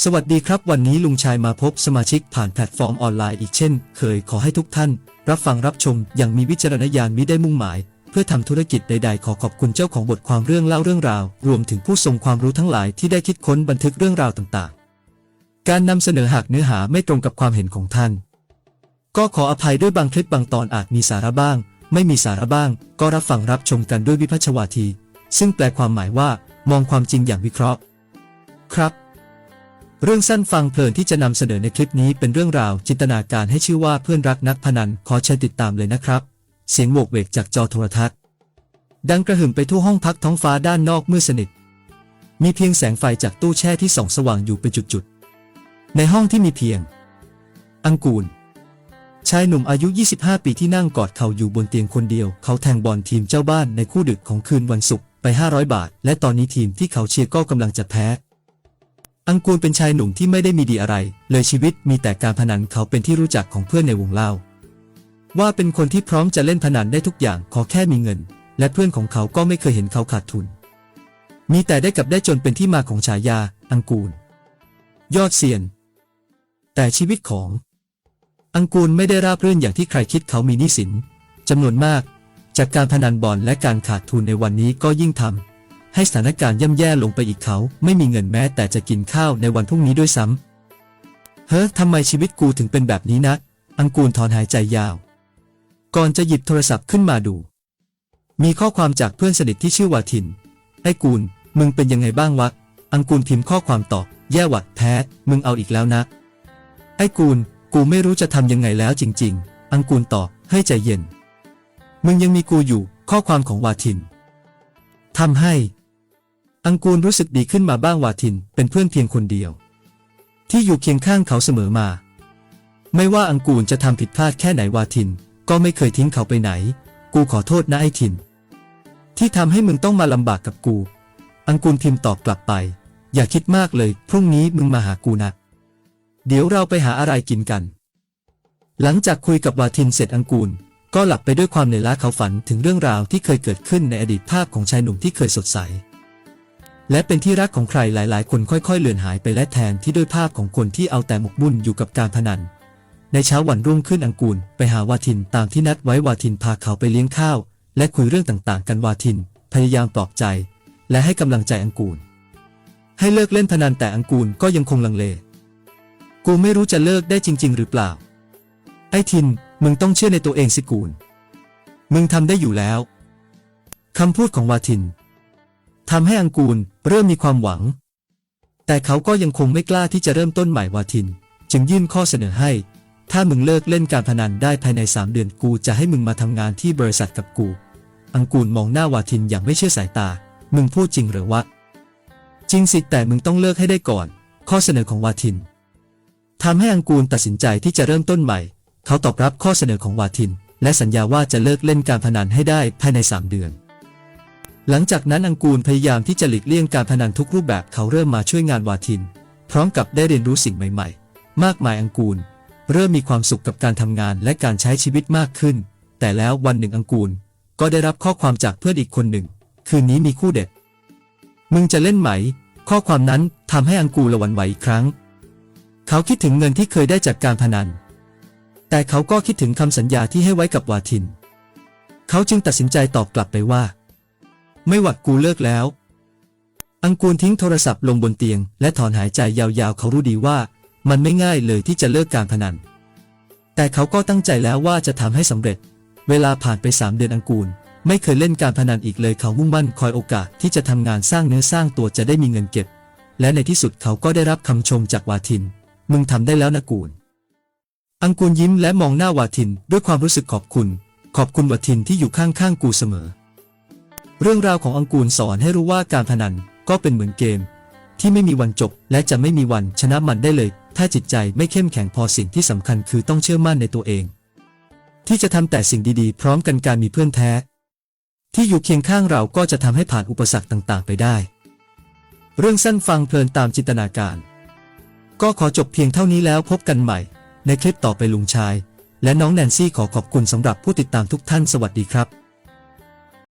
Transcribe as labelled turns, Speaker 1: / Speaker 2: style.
Speaker 1: สวัสดีครับวันนี้ลุงชายมาพบสมาชิกผ่านแพลตฟอร์มออนไลน์อีกเช่น เคยขอให้ทุกท่าน รับฟังรับชมอย่างมีวิจารณญาณมิได้มุ่งหมาย เพื่อทำธุรกิจใดๆ ขอขอบคุณเจ้าของบทความเรื่องเล่าเรื่องราว รวมถึงผู้ทรงความรู้ทั้งหลายที่ได้คิดค้นบันทึกเรื่องราวต่างๆ การนำเสนอหากเนื้อหาไม่ตรงกับความเห็นของท่าน ก็ขออภัยด้วยบางคลิปบางตอนอาจมีสาระบ้าง ไม่มีสาระบ้าง ก็รับฟังรับชมกันด้วยวิพัชวาที ซึ่งแปลความหมายว่า มองความจริงอย่างวิเคราะห์ ครับ เรื่องสั้นฟังเพลินที่จะนำเสนอในคลิปนี้เป็นเรื่องราวจินตนาการให้ชื่อว่าเพื่อนรักนักพนันขอเชิญติดตามเลยนะครับ เสียงโวกเวกจากจอโทรทัศน์ ดังกระหึ่มไปทั่วห้องพักท้องฟ้าด้านนอกมืดสนิท มีเพียงแสงไฟจากตู้แช่ที่ส่องสว่างอยู่เป็นจุดๆ ในห้องที่มีเพียง อังกูล ชายหนุ่มอายุ 25 ปีที่นั่งกอดเข่าอยู่บนเตียงคนเดียว เขาแทงบอลทีมเจ้าบ้านในคู่ดึกของคืนวันศุกร์ไป 500 บาท และตอนนี้ทีมที่เขาเชียร์ก็กำลังจะแพ้ อังกูลเป็นชายหนุ่มที่ไม่ได้มีดีอะไร เลยชีวิตมีแต่การพนันเขาเป็นที่รู้จักของเพื่อนในวงเล่า ว่าเป็นคนที่พร้อมจะเล่นพนันได้ทุกอย่างขอแค่มีเงิน และเพื่อนของเขาก็ไม่เคยเห็นเขาขาดทุน มีแต่ได้กับได้จนเป็นที่มาของฉายา อังกูล ยอดเซียน แต่ชีวิตของ อังกูลไม่ได้ราบรื่นอย่างที่ใครคิดเขามีหนี้สินจำนวนมาก จากการพนันบอลและการขาดทุนในวันนี้ก็ยิ่งทำ ให้สถานการณ์ย่ำแย่ลงไปอีกเขา ไม่มีเงินแม้แต่จะกินข้าวในวันพรุ่งนี้ด้วยซ้ำ เฮ้อทำไมชีวิตกูถึงเป็นแบบนี้นะอังกูลถอนหายใจยาว ก่อนจะหยิบโทรศัพท์ขึ้นมาดู มีข้อความจากเพื่อนสนิทที่ชื่อวาทิน ไอ้กูล มึงเป็นยังไงบ้างวะ อังกูลพิมพ์ข้อความตอบ แย่หวัดแพ้ มึงเอาอีกแล้วนะ ไอ้กูล กูไม่รู้จะทำยังไงแล้วจริง ๆ อังกูลตอบ ให้ใจเย็น มึงยังมีกูอยู่ ข้อความของวาทินทำให้ อังกูลรู้สึกดีขึ้นมาบ้างวาทินเป็นเพื่อนเพียงคนเดียว ที่อยู่เคียงข้างเขาเสมอมา ไม่ว่าอังกูลจะทำผิดพลาดแค่ไหนวาทิน ก็ไม่เคยทิ้งเขาไปไหน กูขอโทษนะไอ้ทิน ที่ทำให้มึงต้องมาลำบากกับกู อังกูลพิมพ์ตอบกลับไป อย่าคิดมากเลย พรุ่งนี้มึงมาหากูนะ เดี๋ยวเราไปหาอะไรกินกัน หลังจากคุยกับวาทินเสร็จอังกูลก็หลับไปด้วยความเหนื่อยล้าเขาฝันถึงเรื่องราวที่เคยเกิดขึ้นในอดีตภาพของชายหนุ่มที่เคยสดใส และเป็นที่รักของใครหลายๆ คนค่อยๆ เลือนหายไปและแทนที่ด้วยภาพของคนที่เอาแต่หมกมุ่นอยู่กับการพนัน ในเช้าวันรุ่งขึ้นอังกูล ไปหาวาทินตามที่นัดไว้วาทินพาเขาไปเลี้ยงข้าว และคุยเรื่องต่างๆ กันวาทิน พยายามปลอบใจ และให้กำลังใจอังกูล ให้เลิกเล่นพนันแต่อังกูลก็ยังคงลังเล กูไม่รู้จะเลิกได้จริง ๆ หรือเปล่า ไอ้ทินมึงต้องเชื่อในตัวเองสิกูล มึงทำได้อยู่แล้วคำพูดของวาทิน ทำให้อังกูลเริ่มมีความหวัง แต่เขาก็ยังคงไม่กล้าที่จะเริ่มต้นใหม่วาทิน จึงยื่นข้อเสนอให้ ถ้ามึงเลิกเล่นการพนันได้ภายในสามเดือนกูจะให้มึงมาทำงานที่บริษัทกับกู อังกูลมองหน้าวาทินอย่างไม่เชื่อสายตา มึงพูดจริงหรือวะ จริงสิแต่มึงต้องเลิกให้ได้ก่อน ข้อเสนอของวาทินทำให้อังกูลตัดสินใจที่จะเริ่มต้นใหม่ เขาตอบรับข้อเสนอของวาทิน และสัญญาว่าจะเลิกเล่นการพนันให้ได้ภายใน 3 เดือน หลังจากนั้นอังกูลพยายามที่จะหลีกเลี่ยงการพนันทุกรูปแบบเขาเริ่มมาช่วยงานวาทิน พร้อมกับได้เรียนรู้สิ่งใหม่ ๆ มากมายอังกูล เริ่มมีความสุขกับการทำงานและการใช้ชีวิตมากขึ้น แต่แล้ววันหนึ่งอังกูล ก็ได้รับข้อความจากเพื่อนอีกคนหนึ่ง คืนนี้มีคู่เด็ด มึงจะเล่นไหม ข้อความนั้นทำให้อังกูลละวันไหวอีกครั้ง เขาคิดถึงเงินที่เคยได้จากการพนัน แต่เขาก็คิดถึงคำสัญญาที่ให้ไว้กับวาทิน เขาจึงตัดสินใจตอบกลับไปว่า ไม่หวัดกูเลิกแล้ว อังกูลทิ้งโทรศัพท์ลงบนเตียง และถอนหายใจยาวๆ เขารู้ดีว่า มันไม่ง่ายเลยที่จะเลิกการพนัน แต่เขาก็ตั้งใจแล้วว่าจะทำให้สำเร็จ เวลาผ่านไปสามเดือนอังกูล ไม่เคยเล่นการพนันอีกเลยเขามุ่งมั่นคอยโอกาสที่จะทำงานสร้างเนื้อสร้างตัวจะได้มีเงินเก็บ และในที่สุดเขาก็ได้รับคำชมจากวาทิน มึงทำได้แล้วนะกูลอังกูลยิ้มและมองหน้าวาทินด้วยความรู้สึกขอบคุณ ขอบคุณวาทินที่อยู่ข้างๆกูเสมอ เรื่องราวของอังกูลสอนให้รู้ว่าการพนันก็เป็นเหมือนเกม ที่ไม่มีวันจบ และจะไม่มีวันชนะมันได้เลย ถ้าจิตใจไม่เข้มแข็งพอสิ่งที่สำคัญคือต้องเชื่อมั่นในตัวเอง ที่จะทำแต่สิ่งดีๆ พร้อมกันการมีเพื่อนแท้ ที่อยู่เคียงข้างเราก็จะทำให้ผ่านอุปสรรคต่างๆ ไปได้ เรื่องสั้นฟังเพลินตามจินตนาการ ก็ขอจบเพียงเท่านี้แล้วพบกันใหม่ ในคลิปต่อไปลุงชาย และน้องแนนซี่ขอขอบคุณสำหรับผู้ติดตามทุกท่านสวัสดีครับ